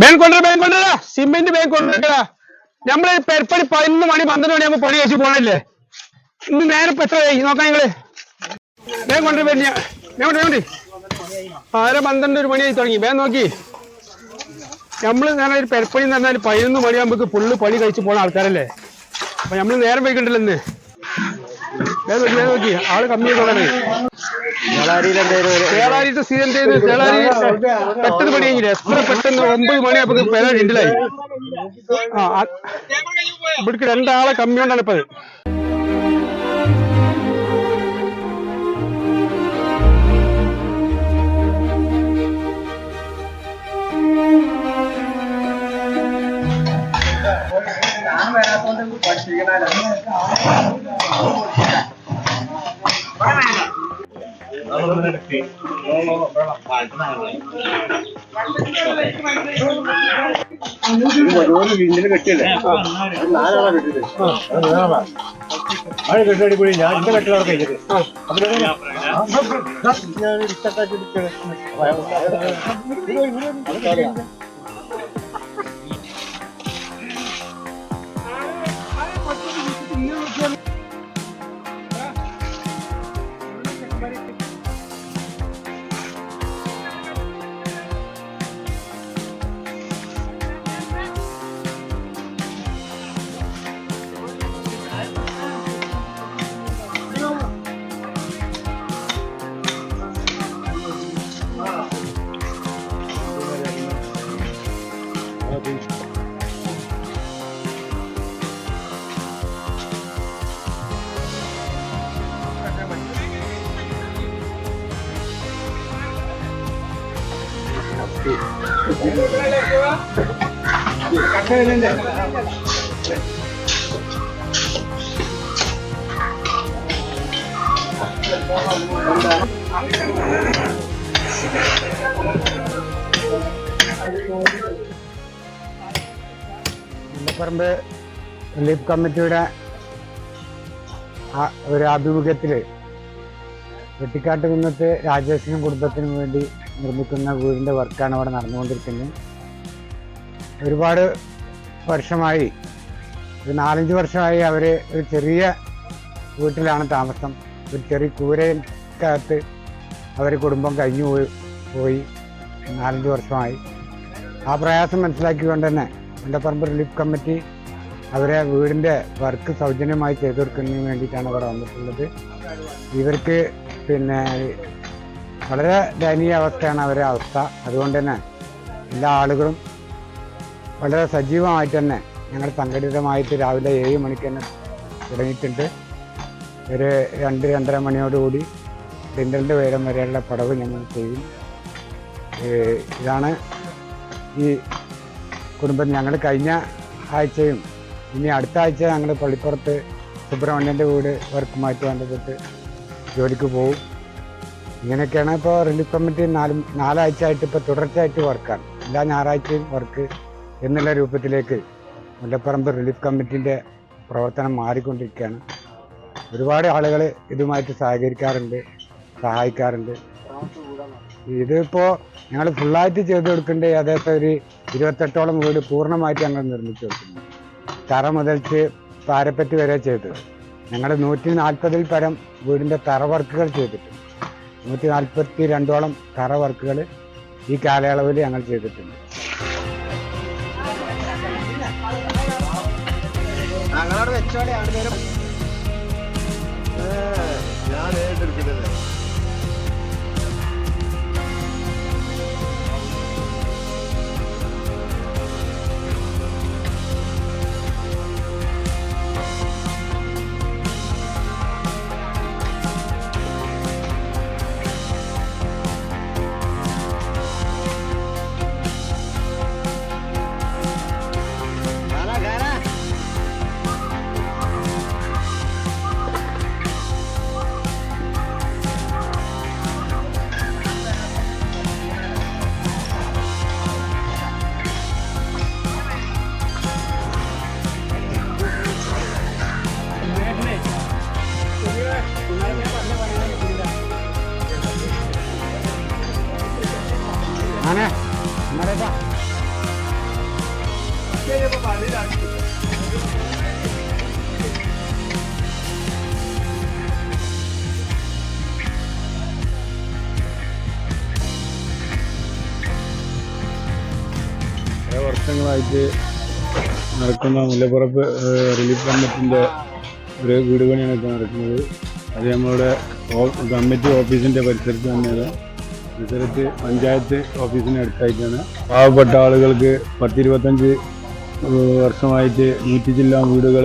Bank കൊണ്ടുവരാ bank കൊണ്ടുവരാ. Cement bank കൊണ്ടുവരാ. നമ്മൾ പെരപ്പണി പതിനൊന്ന് മണി പന്ത്രണ്ട് മണിയാകുമ്പോ പണി കഴിച്ച് പോണല്ലേ? ഇന്ന് നേരെ ഇപ്പൊ എത്ര ആയി? നോക്കാം നിങ്ങൾ. ബാങ്ക് കൊണ്ടുവരാ ഞാൻ ആരെ പന്ത്രണ്ട് ഒരു മണിയായി തുടങ്ങി. വേഗം നോക്കി. നമ്മൾ നേരെ ഒരു പെരപ്പണി എന്ന് പറഞ്ഞാൽ പതിനൊന്ന് മണിയാകുമ്പോ ഫുള്ള് പണി കഴിച്ച് പോണ ആൾക്കാരല്ലേ? അപ്പൊ നമ്മൾ നേരം വൈകിട്ടില്ലെന്ന് വേഗം നോക്കി ആൾ കമ്മി ആയിക്കോളാണ് ചേളാരിത്തെ സീസൺ ചേളാരി പെട്ടെന്ന് പണി കഴിഞ്ഞില്ല? എത്ര പെട്ടെന്ന് ഒമ്പത് മണിയായപ്പോ പെര രണ്ടിലായി ആ ഇവിടേക്ക് രണ്ടാളെ കമ്മി കൊണ്ടാണ് ഇപ്പത് അത് കെട്ടടിപൊളി ഞാൻ എന്റെ കെട്ടിലാണ് കഴിഞ്ഞത് മുല്ലപ്പറമ്പ് റിലീഫ് കമ്മിറ്റിയുടെ ഒരു ആഭിമുഖ്യത്തിൽ വെട്ടിക്കാട്ട് കുന്നത്ത് രാജേഷിനും കുടുംബത്തിനും വേണ്ടി നിർമ്മിക്കുന്ന വീടിന്റെ വർക്കാണ് അവിടെ നടന്നുകൊണ്ടിരിക്കുന്നത്. ഒരുപാട് വർഷമായി ഒരു നാലഞ്ച് വർഷമായി അവർ ഒരു ചെറിയ വീട്ടിലാണ് താമസം. ഒരു ചെറിയ കൂരക്കകത്ത് അവർ കുടുംബം കഴിഞ്ഞു പോയി പോയി നാലഞ്ച് വർഷമായി. ആ പ്രയാസം മനസ്സിലാക്കിക്കൊണ്ട് തന്നെ മുണ്ടപ്പറമ്പ് റിലീഫ് കമ്മിറ്റി അവരെ വീടിന്റെ വർക്ക് സൗജന്യമായി ചെയ്തു കൊടുക്കുന്നതിന് വേണ്ടിയിട്ടാണ് ഇവിടെ വന്നിട്ടുള്ളത്. ഇവർക്ക് പിന്നെ വളരെ ദയനീയ അവസ്ഥയാണ് അവരുടെ അവസ്ഥ. അതുകൊണ്ട് തന്നെ എല്ലാ ആളുകളും വളരെ സജീവമായിട്ട് തന്നെ ഞങ്ങൾ സംഘടിതമായിട്ട് രാവിലെ ഏഴ് മണിക്ക് തന്നെ തുടങ്ങിയിട്ടുണ്ട്. ഒരു രണ്ട് രണ്ടര മണിയോടുകൂടി ഡിൻഡലിന്റെ ഉയരം വരെയുള്ള പടവ് ഞങ്ങൾ ചെയ്യും. ഇതാണ് ഈ കുടുംബം. ഞങ്ങൾ കഴിഞ്ഞ ആഴ്ചയും ഇനി അടുത്ത ആഴ്ച ഞങ്ങൾ പള്ളിപ്പുറത്ത് സുബ്രഹ്മണ്യന്റെ വീട് വർക്കുമായിട്ട് ബന്ധപ്പെട്ട് ജോലിക്ക് പോകും. ഇങ്ങനെയൊക്കെയാണ് ഇപ്പോൾ റിലീഫ് കമ്മിറ്റി നാല് നാലാഴ്ച ആയിട്ട് ഇപ്പോൾ തുടർച്ചയായിട്ട് വർക്കാണ് എല്ലാ ഞായറാഴ്ചയും വർക്ക് എന്നുള്ള രൂപത്തിലേക്ക് മുല്ലപ്പറമ്പ് റിലീഫ് കമ്മിറ്റിന്റെ പ്രവർത്തനം മാറിക്കൊണ്ടിരിക്കുകയാണ്. ഒരുപാട് ആളുകൾ ഇതുമായിട്ട് സഹകരിക്കാറുണ്ട് സഹായിക്കാറുണ്ട്. ഇതിപ്പോൾ ഞങ്ങൾ ഫുള്ളായിട്ട് ചെയ്ത് കൊടുക്കേണ്ട ഏകദേശം ഒരു ഇരുപത്തെട്ടോളം വീട് പൂർണമായിട്ട് ഞങ്ങൾ നിർമ്മിച്ചു കൊടുക്കുന്നു തറ മുതൽച്ച് പാരപ്പറ്റ് വരെ ചെയ്തത് ഞങ്ങൾ നൂറ്റി നാൽപ്പതിൽ പരം വീടിന്റെ തറ വർക്കുകൾ ചെയ്തിട്ടുണ്ട്. നൂറ്റി നാൽപ്പത്തി രണ്ടോളം തറ വർക്കുകൾ ഈ കാലയളവിൽ ഞങ്ങൾ ചെയ്തിട്ടുണ്ട്. ഞാൻ ആനെ മരപ്പാ വർഷങ്ങളായിട്ട് നടക്കുന്ന മുല്ലപ്പുറപ്പ് റിലീഫ് കമ്മിറ്റിന്റെ ഒരു വീടുപണിയാണ് ഇപ്പോൾ നടക്കുന്നത്. അത് നമ്മളുടെ കമ്മിറ്റി ഓഫീസിന്റെ പരിസരത്ത് തന്നെയാണ് പരിസരത്ത് പഞ്ചായത്ത് ഓഫീസിന് അടുത്തായിട്ടാണ്. പാവപ്പെട്ട ആളുകൾക്ക് പത്തിരുപത്തഞ്ച് വർഷമായിട്ട് നൂറ്റി ജില്ലാ വീടുകൾ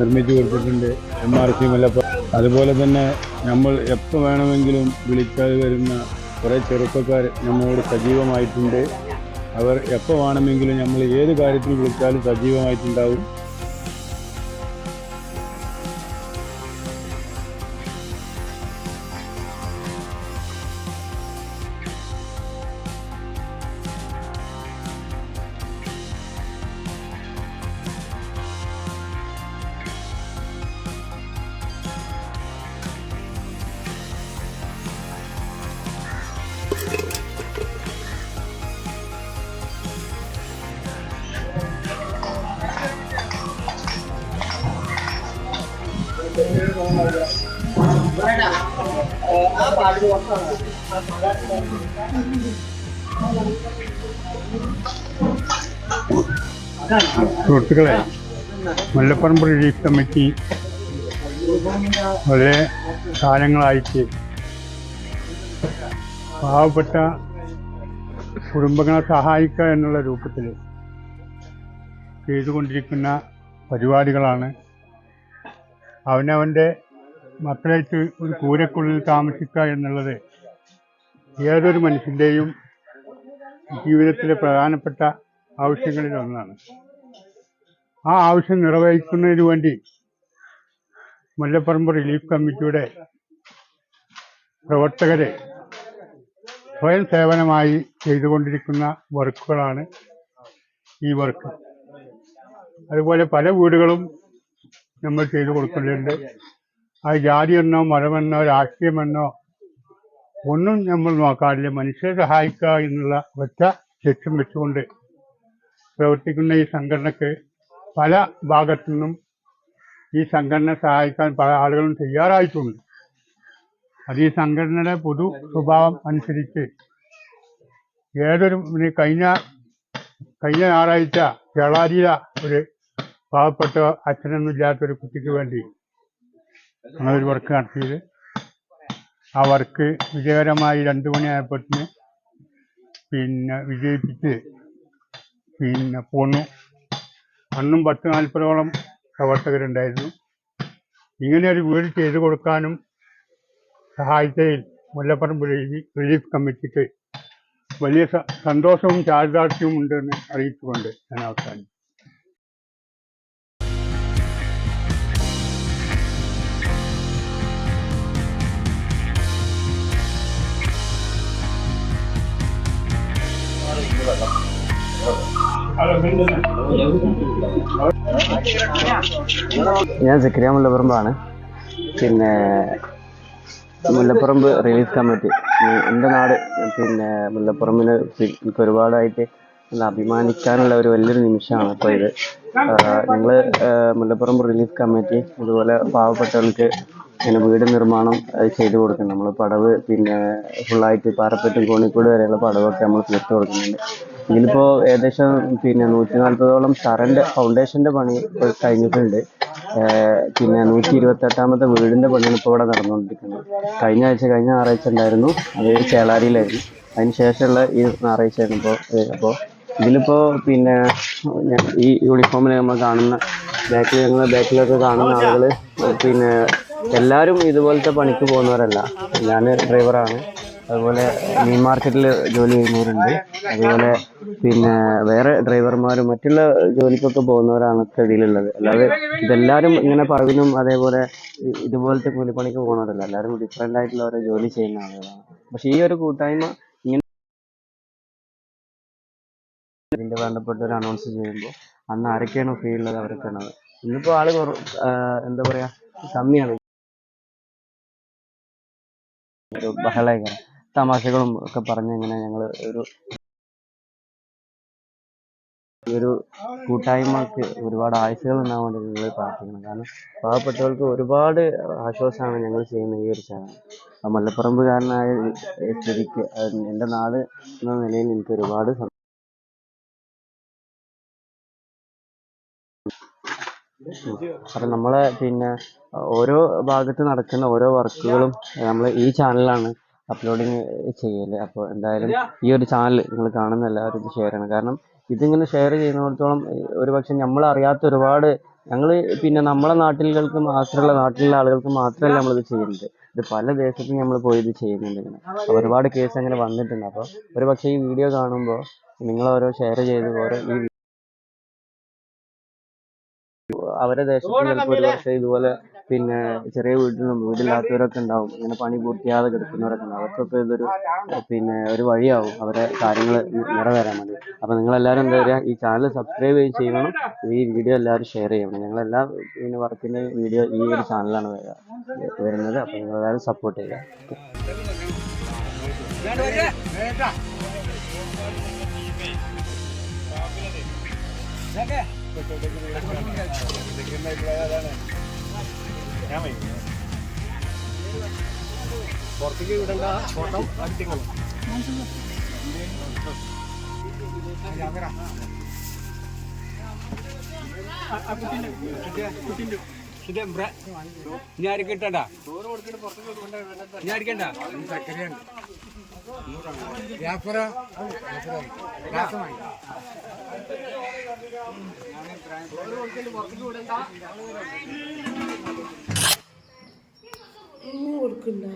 നിർമ്മിച്ചു കൊടുത്തിട്ടുണ്ട് എം ആർ സി മല്ലപ്പ അതുപോലെ തന്നെ നമ്മൾ എപ്പോൾ വേണമെങ്കിലും വിളിച്ചാൽ വരുന്ന കുറേ ചെറുപ്പക്കാർ നമ്മളോട് സജീവമായിട്ടുണ്ട്. അവർ എപ്പോൾ വേണമെങ്കിലും നമ്മൾ ഏത് കാര്യത്തിൽ വിളിച്ചാലും സജീവമായിട്ടുണ്ടാവും. സുഹൃത്തുക്കളെ മുല്ലപ്പറമ്പ് റിലീഫ് കമ്മിറ്റി വളരെ കാലങ്ങളായിട്ട് പാവപ്പെട്ട കുടുംബങ്ങളെ സഹായിക്കുക എന്നുള്ള രൂപത്തിൽ ചെയ്തുകൊണ്ടിരിക്കുന്ന പരിപാടികളാണ് അവനവന്റെ മക്കളേറ്റ് ഒരു കൂരക്കുള്ളിൽ താമസിക്കുക എന്നുള്ളത് ഏതൊരു മനുഷ്യന്റെയും ജീവിതത്തിലെ പ്രധാനപ്പെട്ട ആവശ്യങ്ങളിൽ ഒന്നാണ്. ആ ആവശ്യം നിറവേറ്റുന്നതിന് വേണ്ടി മുല്ലപ്പറമ്പ് റിലീഫ് കമ്മിറ്റിയുടെ പ്രവർത്തകരെ സ്വയം സേവനമായി ചെയ്തുകൊണ്ടിരിക്കുന്ന വർക്കുകളാണ് ഈ വർക്ക്. അതുപോലെ പല വീടുകളും നമ്മൾ ചെയ്തു കൊടുക്കുന്നുണ്ട്. ആ ജാതിയെന്നോ മതമെന്നോ രാഷ്ട്രീയമെന്നോ ഒന്നും നമ്മൾ നോക്കാറില്ല. മനുഷ്യരെ സഹായിക്കുക എന്നുള്ള ഒറ്റ ലക്ഷ്യം വെച്ചുകൊണ്ട് പ്രവർത്തിക്കുന്ന ഈ സംഘടനക്ക് പല ഭാഗത്തു നിന്നും ഈ സംഘടന സഹായിക്കാൻ പല ആളുകളും തയ്യാറായിട്ടുണ്ട്. അത് ഈ സംഘടനയുടെ പൊതു സ്വഭാവം അനുസരിച്ച് ഏതൊരു കഴിഞ്ഞ കഴിഞ്ഞ ഞായറാഴ്ച കേളാരിയ ഒരു പാവപ്പെട്ട അച്ഛനൊന്നും ഇല്ലാത്തൊരു കുട്ടിക്ക് വേണ്ടി ഞങ്ങളൊരു വർക്ക് നടത്തിയത്. ആ വർക്ക് വിജയകരമായി രണ്ടു മണിയായപ്പോഴത്തിന് പിന്നെ വിജയിപ്പിച്ച് പിന്നെ പോന്നു. അന്നും പത്ത് നാൽപ്പതോളം പ്രവർത്തകരുണ്ടായിരുന്നു. ഇങ്ങനെ ഒരു വീട് ചെയ്തു കൊടുക്കാനും സഹായിച്ചതിൽ മുല്ലപ്പറമ്പ് റിലീ- റിലീഫ് കമ്മിറ്റിക്ക് വലിയ സന്തോഷവും ചാരിതാർത്ഥ്യവും ഉണ്ടെന്ന് അറിയിച്ചുകൊണ്ട് ഞാൻ അവസാനിച്ചു ഞാൻ സക്രിയ മുല്ലപ്പറമ്പാണ്. പിന്നെ മുല്ലപ്പറമ്പ് റിലീസ് കമ്മിറ്റി എന്റെ നാട് പിന്നെ മുല്ലപ്പറമ്പിന് എനിക്ക് ഒരുപാടായിട്ട് അഭിമാനിക്കാനുള്ള ഒരു വലിയൊരു നിമിഷമാണ് ഇപ്പോൾ ഇത്. ഞങ്ങൾ മുല്ലപ്പുറം റിലീഫ് കമ്മിറ്റി ഇതുപോലെ പാവപ്പെട്ടവർക്ക് ഇങ്ങനെ വീട് നിർമ്മാണം ചെയ്തു കൊടുക്കുന്നുണ്ട് നമ്മൾ പടവ് പിന്നെ ഫുള്ളായിട്ട് പാറപ്പറ്റും കോണിക്കൂട് വരെയുള്ള പടവൊക്കെ നമ്മൾ തീർത്ത് കൊടുക്കുന്നുണ്ട്. ഇതിലിപ്പോൾ ഏകദേശം പിന്നെ നൂറ്റി നാൽപ്പതോളം തറന്റെ ഫൗണ്ടേഷന്റെ പണി കഴിഞ്ഞിട്ടുണ്ട്. പിന്നെ നൂറ്റി ഇരുപത്തെട്ടാമത്തെ വീടിന്റെ പണിയാണ് ഇപ്പോൾ ഇവിടെ നടന്നുകൊണ്ടിരിക്കുന്നത്. കഴിഞ്ഞ ആഴ്ച കഴിഞ്ഞ ഞായറാഴ്ച ഉണ്ടായിരുന്നു. അത് ചേളാരിയിലായിരുന്നു. അതിന് ശേഷമുള്ള ഈ ഞായറാഴ്ചയാണ് ഇപ്പോൾ അപ്പോൾ ഇതിലിപ്പോൾ പിന്നെ ഈ യൂണിഫോമിൽ നമ്മൾ കാണുന്ന ബാക്കിൽ ഞങ്ങൾ ബാക്കിലൊക്കെ കാണുന്ന ആളുകൾ പിന്നെ എല്ലാവരും ഇതുപോലത്തെ പണിക്ക് പോകുന്നവരല്ല. ഞാൻ ഡ്രൈവറാണ്. അതുപോലെ മീൻ മാർക്കറ്റിൽ ജോലി ചെയ്യുന്നവരുണ്ട്. അതുപോലെ പിന്നെ വേറെ ഡ്രൈവർമാരും മറ്റുള്ള ജോലിക്കൊക്കെ പോകുന്നവരാണ് ഇതിലുള്ളത് അല്ലാതെ ഇതെല്ലാവരും ഇങ്ങനെ പറവിനും അതേപോലെ ഇതുപോലത്തെ കൂലിപ്പണിക്ക് പോകുന്നവരല്ല. എല്ലാവരും ഡിഫറെന്റ് ആയിട്ടുള്ള ഓരോ ജോലി ചെയ്യുന്ന ആളുകളാണ്. പക്ഷേ ഈ ഒരു കൂട്ടായ്മ ഇങ്ങനെ ഇതിന്റെ വേണ്ടപ്പെട്ടവർ അനൗൺസ് ചെയ്യുമ്പോൾ അന്ന് ആരൊക്കെയാണ് ഫ്രീ ഉള്ളത് അവരൊക്കെയാണ് അത്. ഇന്നിപ്പോൾ ആൾ എന്താ പറയുക കമ്മിയാണ്. ഒരു ബഹളായിക്കണം തമാശകളും ഒക്കെ പറഞ്ഞ് ഇങ്ങനെ ഞങ്ങൾ ഒരു ഒരു കൂട്ടായ്മക്ക് ഒരുപാട് ആഴ്ചകൾ ഉണ്ടാകാൻ വേണ്ടി ഞങ്ങൾ പ്രാർത്ഥിക്കണം കാരണം പാവപ്പെട്ടവർക്ക് ഒരുപാട് ആശ്വാസമാണ് ഞങ്ങൾ ചെയ്യുന്ന ഈ ഒരു ചാനൽ ഈ സ്ഥിതിക്ക് എന്റെ നാട് എന്ന നിലയിൽ എനിക്ക് ഒരുപാട് അപ്പം നമ്മളെ പിന്നെ ഓരോ ഭാഗത്ത് നടക്കുന്ന ഓരോ വർക്കുകളും നമ്മൾ ഈ ചാനലിലാണ് അപ്ലോഡിങ് ചെയ്യൽ. അപ്പോൾ എന്തായാലും ഈ ഒരു ചാനൽ നിങ്ങൾ കാണുന്ന എല്ലാവരും ഇത് ഷെയർ ചെയ്യണം. കാരണം ഇതിങ്ങനെ ഷെയർ ചെയ്യുന്നിടത്തോളം ഒരു പക്ഷെ നമ്മൾ അറിയാത്ത ഒരുപാട് ഞങ്ങൾ പിന്നെ നമ്മളെ നാട്ടിലുകൾക്ക് മാത്രമല്ല നാട്ടിലുള്ള ആളുകൾക്ക് മാത്രമല്ല നമ്മളിത് ചെയ്യുന്നത്. ഇത് പല ദേശത്തും നമ്മൾ പോയി ഇത് ചെയ്യുന്നുണ്ട് ഇങ്ങനെ. ഒരുപാട് കേസ് അങ്ങനെ വന്നിട്ടുണ്ട്. അപ്പോൾ ഒരു പക്ഷേ ഈ വീഡിയോ കാണുമ്പോൾ നിങ്ങൾ ഓരോ ഷെയർ ചെയ്ത് ഓരോ ഈ അവരെ ദേശത്ത് ചിലപ്പോൾ ഒരു പക്ഷേ ഇതുപോലെ പിന്നെ ചെറിയ വീട്ടിലും വീടില്ലാത്തവരൊക്കെ ഉണ്ടാവും. ഇങ്ങനെ പണി പൂർത്തിയാതെ കിടക്കുന്നവരൊക്കെ ഉണ്ടാവും. അവർക്കൊക്കെ ഇതൊരു പിന്നെ ഒരു വഴിയാവും അവരെ കാര്യങ്ങൾ നിറവേറാൻ വേണ്ടി. അപ്പോൾ നിങ്ങളെല്ലാവരും എന്താ പറയുക ഈ ചാനൽ സബ്സ്ക്രൈബ് ചെയ്യണം. ഈ വീഡിയോ എല്ലാവരും ഷെയർ ചെയ്യണം. ഞങ്ങളെല്ലാ പിന്നെ വർക്കിന്റെ വീഡിയോ ഈ ഒരു ചാനലാണ് വരുന്നത്. നിങ്ങൾ എല്ലാവരും സപ്പോർട്ട് ചെയ്യുക. പുറത്തേക്ക് വിടണ്ട ഫോട്ടോ അടിച്ചോളൂ ഞാൻ അരിക്കട്ടടാ ഞാൻ അരിക്കണ്ട കൊടുക്കണ്ട.